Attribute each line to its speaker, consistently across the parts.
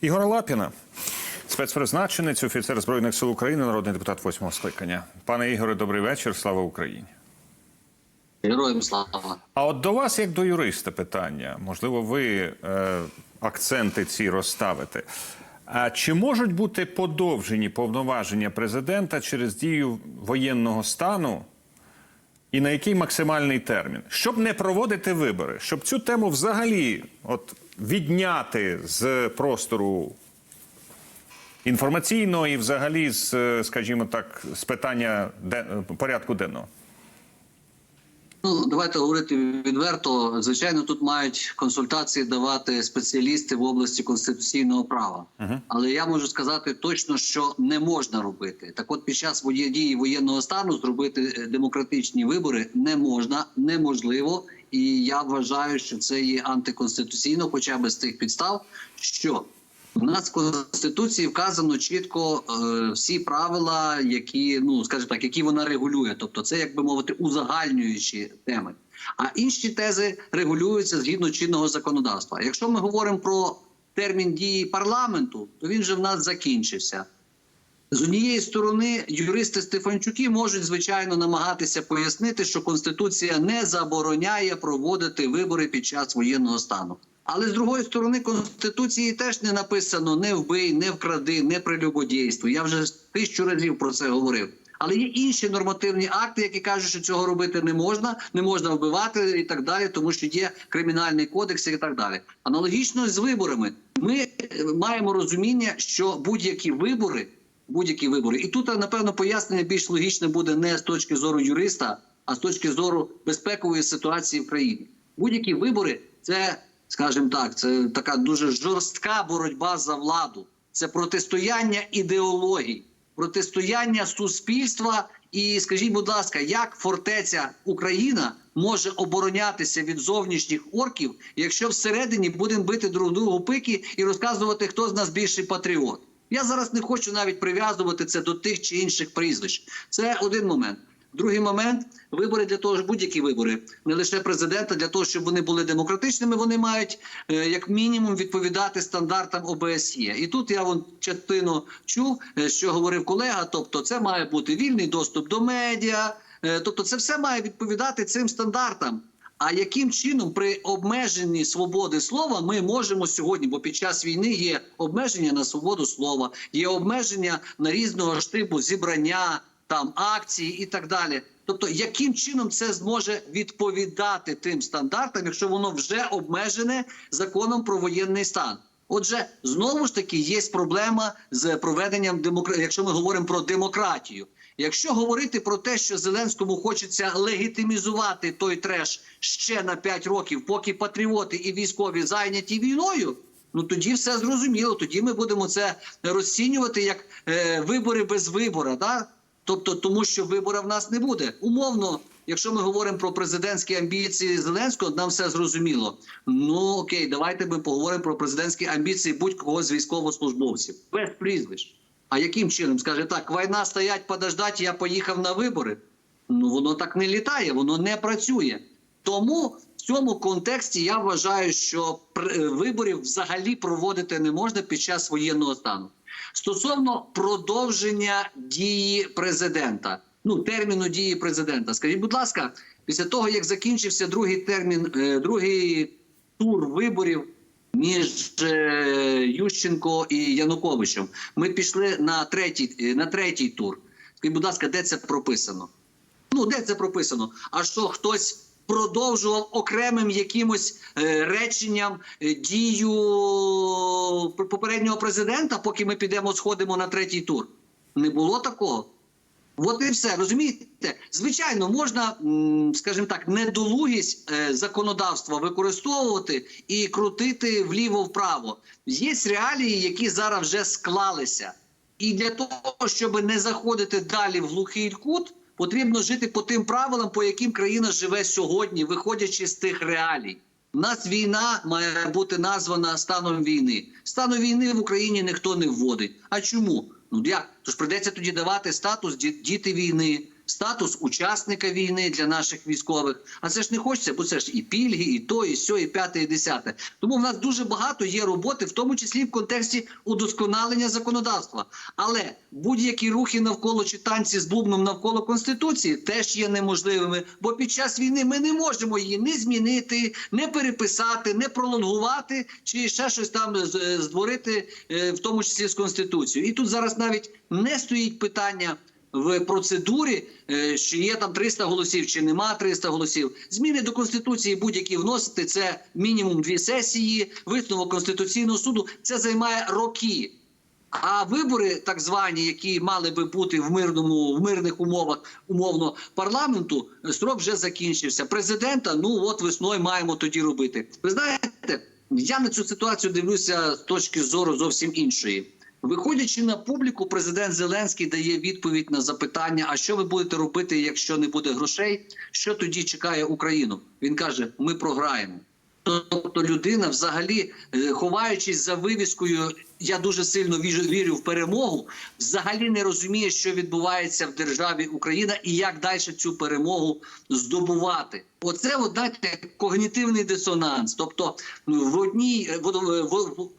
Speaker 1: Ігор Лапіна, спецпризначенець, офіцер Збройних сил України, народний депутат восьмого скликання. Пане Ігоре, добрий вечір. Слава Україні.
Speaker 2: Героям слава.
Speaker 1: А от до вас, як до юриста, питання. Можливо, ви е, акценти ці розставите. А чи можуть бути подовжені повноваження президента через дію воєнного стану? І на який максимальний термін? Щоб не проводити вибори, щоб цю тему взагалі от, відняти з простору інформаційного і взагалі з, е, скажімо так, з питання де, порядку денного.
Speaker 2: Ну давайте говорити відверто. Звичайно, тут мають консультації давати спеціалісти в області конституційного права. Але я можу сказати точно, що не можна робити. Так, от під час дії воєнного стану зробити е, демократичні вибори не можна, неможливо. І я вважаю, що це є антиконституційно, хоча б з тих підстав, що у нас в конституції вказано чітко е, всі правила, які ну скажімо так, які вона регулює. Тобто, це як би мовити узагальнюючі теми. А інші тези регулюються згідно чинного законодавства. Якщо ми говоримо про термін дії парламенту, то він же в нас закінчився. З однієї сторони, юристи Стефанчуки можуть звичайно намагатися пояснити, що конституція не забороняє проводити вибори під час воєнного стану. Але з другої сторони, конституції теж не написано не вбий, не вкради, не прелюбодійствуй. Я вже тисячу разів про це говорив. Але є інші нормативні акти, які кажуть, що цього робити не можна, не можна вбивати і так далі, тому що є кримінальний кодекс і так далі. Аналогічно з виборами, ми маємо розуміння, що будь-які вибори будь-які вибори. І тут, напевно, пояснення більш логічне буде не з точки зору юриста, а з точки зору безпекової ситуації в країні. Будь-які вибори це, скажімо так, це така дуже жорстка боротьба за владу, це протистояння ідеологій, протистояння суспільства. І скажіть, будь ласка, як фортеця Україна може оборонятися від зовнішніх орків, якщо всередині будемо бити друг другу пики і розказувати, хто з нас більший патріот? Я зараз не хочу навіть прив'язувати це до тих чи інших прізвищ. Це один момент. Другий момент вибори для того будь-які вибори, не лише президента, для того, щоб вони були демократичними, вони мають е, як мінімум відповідати стандартам ОБСЄ. І тут я вон частину чув, е, що говорив колега. Тобто, це має бути вільний доступ до медіа, е, тобто, це все має відповідати цим стандартам. А яким чином при обмеженні свободи слова ми можемо сьогодні? Бо під час війни є обмеження на свободу слова, є обмеження на різного штибу зібрання, там акції і так далі. Тобто, яким чином це зможе відповідати тим стандартам, якщо воно вже обмежене законом про воєнний стан? Отже, знову ж таки є проблема з проведенням демократії, якщо ми говоримо про демократію. Якщо говорити про те, що Зеленському хочеться легітимізувати той треш ще на 5 років, поки патріоти і військові зайняті війною, ну тоді все зрозуміло. Тоді ми будемо це розцінювати як е, вибори без вибора. Да? Тобто, тому що вибора в нас не буде. Умовно, якщо ми говоримо про президентські амбіції Зеленського, нам все зрозуміло. Ну окей, давайте ми поговоримо про президентські амбіції будь-кого з військовослужбовців без прізвищ. А яким чином скаже так, війна стоять, подождать, я поїхав на вибори? Ну воно так не літає, воно не працює. Тому в цьому контексті я вважаю, що пр- виборів взагалі проводити не можна під час воєнного стану. Стосовно продовження дії президента, ну терміну дії президента, скажіть, будь ласка, після того як закінчився другий термін, е, другий тур виборів між е, Ющенко і Януковичем, ми пішли на третій, е, на третій тур. Скажіть, будь ласка, де це прописано? Ну, де це прописано? А що хтось продовжував окремим якимось е, реченням дію попереднього президента, поки ми підемо сходимо на третій тур? Не було такого. От і все розумієте. Звичайно, можна, скажімо так, недолугість е, законодавства використовувати і крутити вліво-вправо. Є реалії, які зараз вже склалися. І для того, щоб не заходити далі в глухий кут, потрібно жити по тим правилам, по яким країна живе сьогодні, виходячи з тих реалій. У нас війна має бути названа станом війни. Стану війни в Україні ніхто не вводить. А чому? Ну як? Тож прийдеться тоді давати статус ді- діти війни, статус учасника війни для наших військових. А це ж не хочеться, бо це ж і пільги, і то, і сьо, і п'яте, і десяте. Тому в нас дуже багато є роботи, в тому числі в контексті удосконалення законодавства. Але будь-які рухи навколо чи танці з бубном навколо конституції теж є неможливими, бо під час війни ми не можемо її не змінити, не переписати, не пролонгувати чи ще щось там створити, е, в тому числі з конституцією. І тут зараз навіть не стоїть питання. В процедурі, е, чи є там 300 голосів, чи нема 300 голосів. Зміни до конституції будь-які вносити це мінімум дві сесії. Висновок конституційного суду це займає роки. А вибори, так звані, які мали би бути в мирному в мирних умовах умовно парламенту, строк вже закінчився. Президента, ну от весною маємо тоді робити. Ви знаєте, я на цю ситуацію дивлюся з точки зору зовсім іншої. Виходячи на публіку, президент Зеленський дає відповідь на запитання: а що ви будете робити, якщо не буде грошей? Що тоді чекає Україну? Він каже: ми програємо. Тобто людина, взагалі, е, ховаючись за вивіскою, я дуже сильно вірю, в перемогу. Взагалі не розуміє, що відбувається в державі Україна і як далі цю перемогу здобувати. Оце от, когнітивний дисонанс. Тобто, ну, в одній в,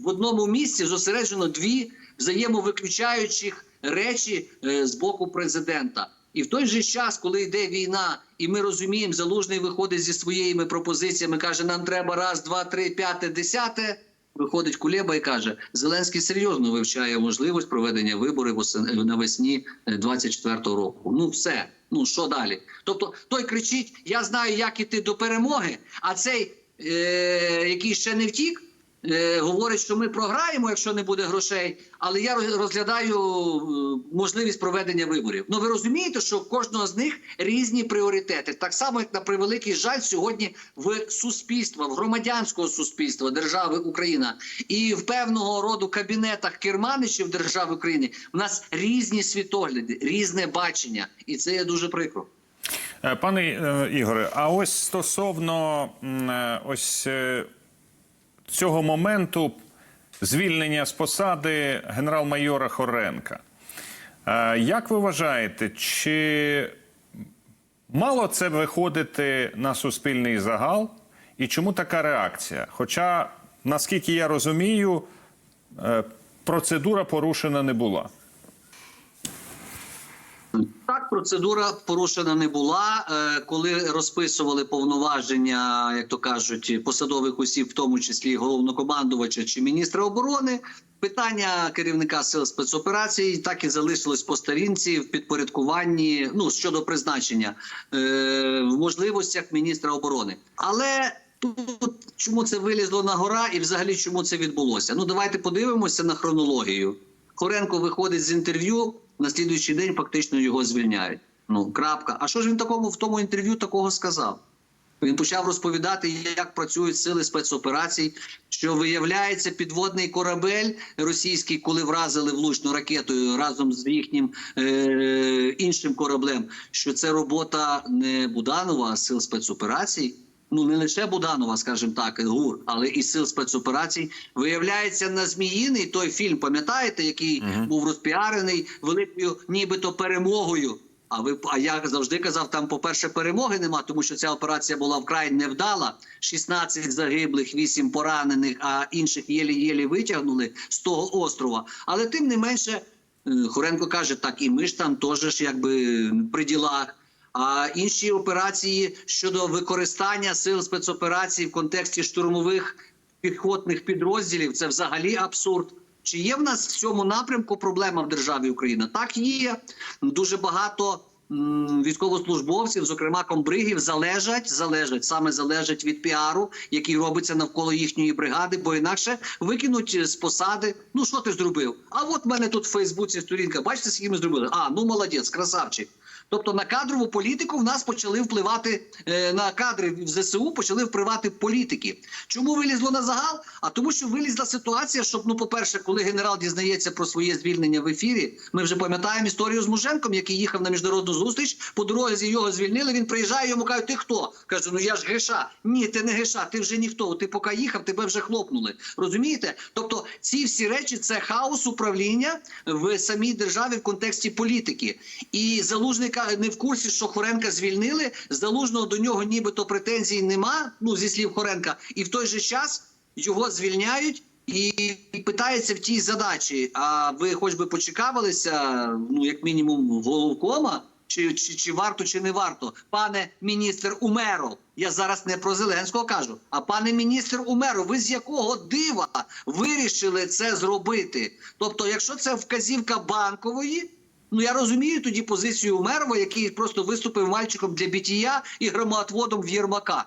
Speaker 2: в одному місці зосереджено дві взаємовиключаючих речі е, з боку президента. І в той же час, коли йде війна, і ми розуміємо, залужний виходить зі своїми пропозиціями, каже: нам треба раз, два, три, п'яте, десяте. Виходить Кулеба і каже: Зеленський серйозно вивчає можливість проведення виборів навесні е, 24-го року. Ну все, ну що далі? Тобто той кричить: Я знаю, як іти до перемоги, а цей, е- який ще не втік. Е, Говорить, що ми програємо, якщо не буде грошей, але я розглядаю е, можливість проведення виборів. Ну ви розумієте, що в кожного з них різні пріоритети, так само як на превеликий жаль сьогодні в суспільства, в громадянського суспільства держави Україна і в певного роду кабінетах керманичів держави України в нас різні світогляди, різне бачення, і це є дуже прикро.
Speaker 1: Е, Пане Ігоре, а ось стосовно ось цього моменту звільнення з посади генерал-майора Хоренка. Е, Як ви вважаєте, чи мало це виходити на суспільний загал? І чому така реакція? Хоча, наскільки я розумію, е, процедура порушена не була.
Speaker 2: Процедура порушена не була. Е, Коли розписували повноваження, як то кажуть, посадових осіб, в тому числі головнокомандувача чи міністра оборони, питання керівника сил спецоперацій так і залишилось по старінці в підпорядкуванні. Ну щодо призначення е, в можливостях міністра оборони, але. Тут чому це вилізло на гора, і взагалі чому це відбулося? Ну давайте подивимося на хронологію. Хоренко виходить з інтерв'ю, на слідуючий день фактично його звільняють. Ну крапка. А що ж він такому в тому інтерв'ю такого сказав? Він почав розповідати, як працюють сили спецоперацій. Що виявляється, підводний корабель російський, коли вразили влучну ракетою разом з їхнім е- іншим кораблем, що це робота не Буданова, а сил спецоперацій. Ну не лише Буданова, скажімо так, ГУР, але і сил спецоперацій. Виявляється, на Зміїний той фільм, пам'ятаєте, який
Speaker 1: Мгм.
Speaker 2: був розпіарений великою, нібито перемогою. А ви а я завжди казав, там, по-перше, перемоги нема, тому що ця операція була вкрай невдала. 16 загиблих, 8 поранених, а інших єлі-єлі витягнули з того острова. Але тим не менше, е, Хоренко каже, так і ми ж там теж якби при ділах. А інші операції щодо використання сил спецоперацій в контексті штурмових піхотних підрозділів це взагалі абсурд. Чи є в нас в цьому напрямку проблема в державі Україна? Так є дуже багато військовослужбовців, зокрема комбригів, залежать, залежать саме залежать від піару, який робиться навколо їхньої бригади, бо інакше викинуть з посади. Ну що ти зробив? А от в мене тут в Фейсбуці сторінка. Бачите, скільки ми зробили? А ну молодець, красавчик. Тобто на кадрову політику в нас почали впливати е, на кадри в ЗСУ, почали впливати політики. Чому вилізло на загал? А тому, що вилізла ситуація, щоб ну, по-перше, коли генерал дізнається про своє звільнення в ефірі, ми вже пам'ятаємо історію з Муженком, який їхав на міжнародну зустріч. По дорозі його звільнили. Він приїжджає, йому кажуть, ти хто? Каже, ну я ж геша. Ні, ти не геша, ти вже ніхто. Ти поки їхав, тебе вже хлопнули. Розумієте? Тобто, ці всі речі це хаос управління в самій державі в контексті політики. І залужний каже, ка- не в курсі, що Хоренка звільнили. Залужного до нього нібито претензій нема. Ну зі слів Хоренка, і в той же час його звільняють. І питається в тій задачі: а ви хоч би почекавилися, ну як мінімум, головкома, чи, чи, чи варто, чи не варто, пане міністр Умеров. Я зараз не про Зеленського кажу, а пане міністр Умеров, ви з якого дива вирішили це зробити? Тобто, якщо це вказівка банкової. Ну я розумію тоді позицію Умерова, який просто виступив мальчиком для бітія і громоотводом в Єрмака.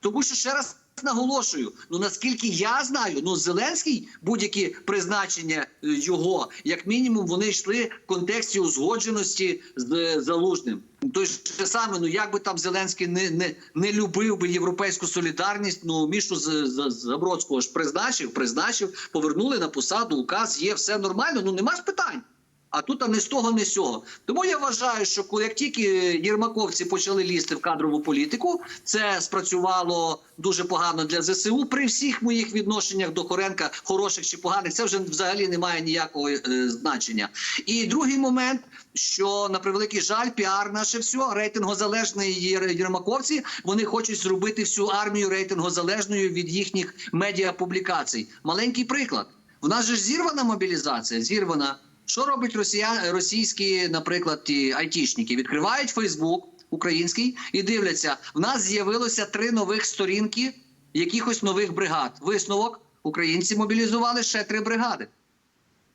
Speaker 2: Тому що ще раз наголошую: ну наскільки я знаю, ну Зеленський будь-які призначення е, його, як мінімум, вони йшли в контексті узгодженості з е, залужним. Той ж саме, ну як би там Зеленський не, не, не любив би європейську солідарність. Ну мішу з, з, Забродського ж призначив, призначив, повернули на посаду. Указ є все нормально. Ну нема ж питань. А тут а не з того, не з цього. Тому я вважаю, що коли як тільки єрмаковці почали лізти в кадрову політику, це спрацювало дуже погано для ЗСУ. При всіх моїх відношеннях до Хоренка, хороших чи поганих, це вже взагалі не має ніякого е, значення. І другий момент, що на превеликий жаль, піар наше все, рейтингозалежні єр- єрмаковці, вони хочуть зробити всю армію рейтингозалежною від їхніх медіапублікацій. Маленький приклад. В нас же ж зірвана мобілізація, зірвана. Що робить росія... російські, наприклад, ті айтішники? Відкривають Фейсбук український і дивляться. В нас з'явилося три нових сторінки якихось нових бригад. Висновок українці мобілізували ще три бригади.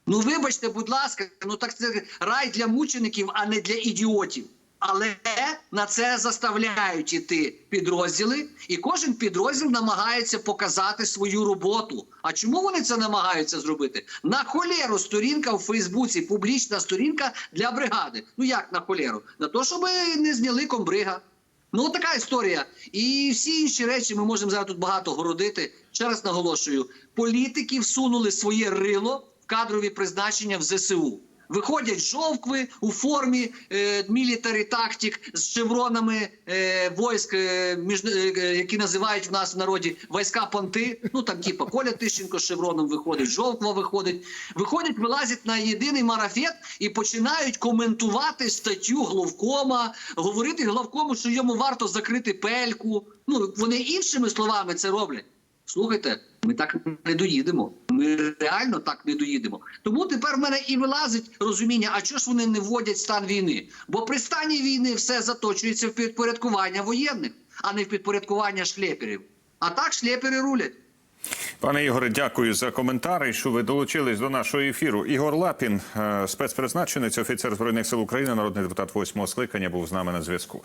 Speaker 2: Ну, вибачте, будь ласка, ну так це рай для мучеників, а не для ідіотів. Але на це заставляють іти підрозділи, і кожен підрозділ намагається показати свою роботу. А чому вони це намагаються зробити? На холєру сторінка в Фейсбуці, публічна сторінка для бригади. Ну як на холєру? На те, щоб не зняли комбрига. Ну, така історія. І всі інші речі ми можемо зараз тут багато городити. Ще раз наголошую: політики всунули своє рило в кадрові призначення в ЗСУ. Виходять жовкви у формі е, мілітарі тактик з шевронами е, войск, е, між, е, які називають в нас в народі війська понти. Ну там типа Коля Тищенко з шевроном виходить, жовква виходить. Виходять, вилазять на єдиний марафет і починають коментувати статтю главкома, говорити главкому, що йому варто закрити пельку. Ну вони іншими словами це роблять. Слухайте, ми так не доїдемо. Ми реально так не доїдемо. Тому тепер в мене і вилазить розуміння, а чого ж вони не вводять стан війни? Бо при стані війни все заточується в підпорядкування воєнних, а не в підпорядкування шлеперів. А так шлепери рулять.
Speaker 1: Пане Ігоре, дякую за коментар, що ви долучились до нашого ефіру. Ігор Лапін, е, спецпризначенець, офіцер збройних сил України, народний депутат восьмого скликання, був з нами на зв'язку.